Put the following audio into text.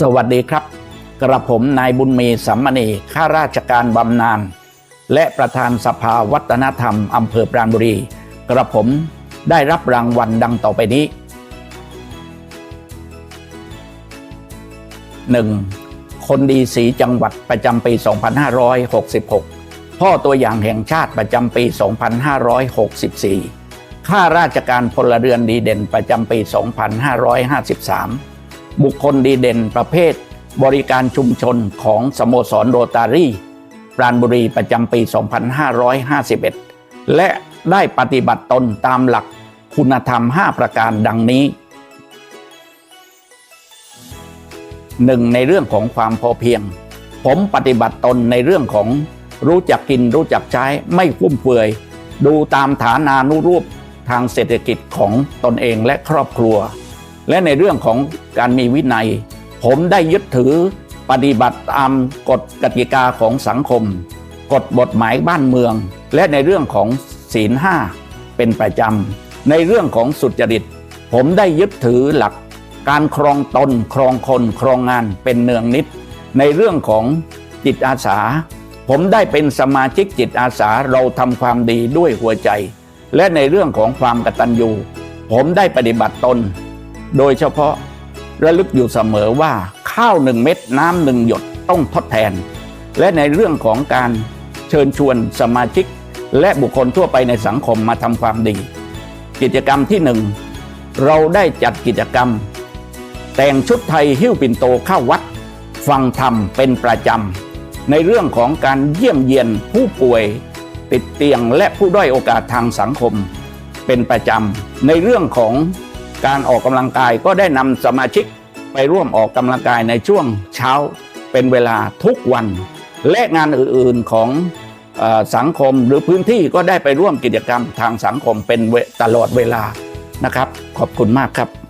สวัสดีครับ กระผมนายบุญมีสัมมณีข้าราชการบำนาญและประธานสภาวัฒนธรรมอำเภอปราณบุรี กระผมได้รับรางวัลดังต่อไปนี้ 1. คนดีสีจังหวัดประจำปี 2566 พ่อตัวอย่างแห่งชาติประจำปี 2564 ข้าราชการพลเรือนดีเด่นประจำปี 2553 บุคคลดีเด่นประเภท บริการชุมชนของสโมสรโรตารี่ปราณบุรีประจำปี 2551 และได้ปฏิบัติตนตามหลักคุณธรรม 5 ประการดังนี้หนึ่งในเรื่องของความพอเพียง ผมปฏิบัติตนในเรื่องของรู้จักกินรู้จักใช้ไม่ฟุ่มเฟือย ดูตามฐานานุรูปทางเศรษฐกิจของตนเองและครอบครัว และในเรื่องของการมีวินัย ผมได้ยึดถือปฏิบัติตามกฎกติกาของสังคม กฎบทหมายบ้านเมือง และในเรื่องของศีลห้าเป็นประจำ ในเรื่องของสุจริต ผมได้ยึดถือหลัก การครองตน ครองคนครองงานเป็นเนืองนิด ในเรื่องของจิตอาสา ผมได้เป็นสมาชิกจิตอาสาเราทำความดีด้วยหัวใจ และในเรื่องของความกตัญญูผมได้ปฏิบัติตน โดยเฉพาะระลึกอยู่เสมอว่าข้าวหนึ่งเม็ดน้ำหนึ่งหยดต้องทดแทน และในเรื่องของการเชิญชวนสมาชิก และบุคคลทั่วไปในสังคมมาทำความดี กิจกรรมที่หนึ่งเราได้จัดกิจกรรม แต่งชุดไทยหิ้วปิ่นโตเข้าวัด ฟังธรรมเป็นประจำ ในเรื่องของการเยี่ยมเยียนผู้ป่วย ติดเตียงและผู้ด้อยโอกาสทางสังคม เป็นประจำ ในเรื่องของ การออกกำลังกายก็ได้นำสมาชิกไปร่วมออกกำลังกายในช่วงเช้าเป็นเวลาทุกวัน และงานอื่นๆของอสังคมหรือพื้นที่ก็ได้ไปร่วมกิจกรรมทางสังคมเป็นตลอดเวลานะครับ ขอบคุณมากครับ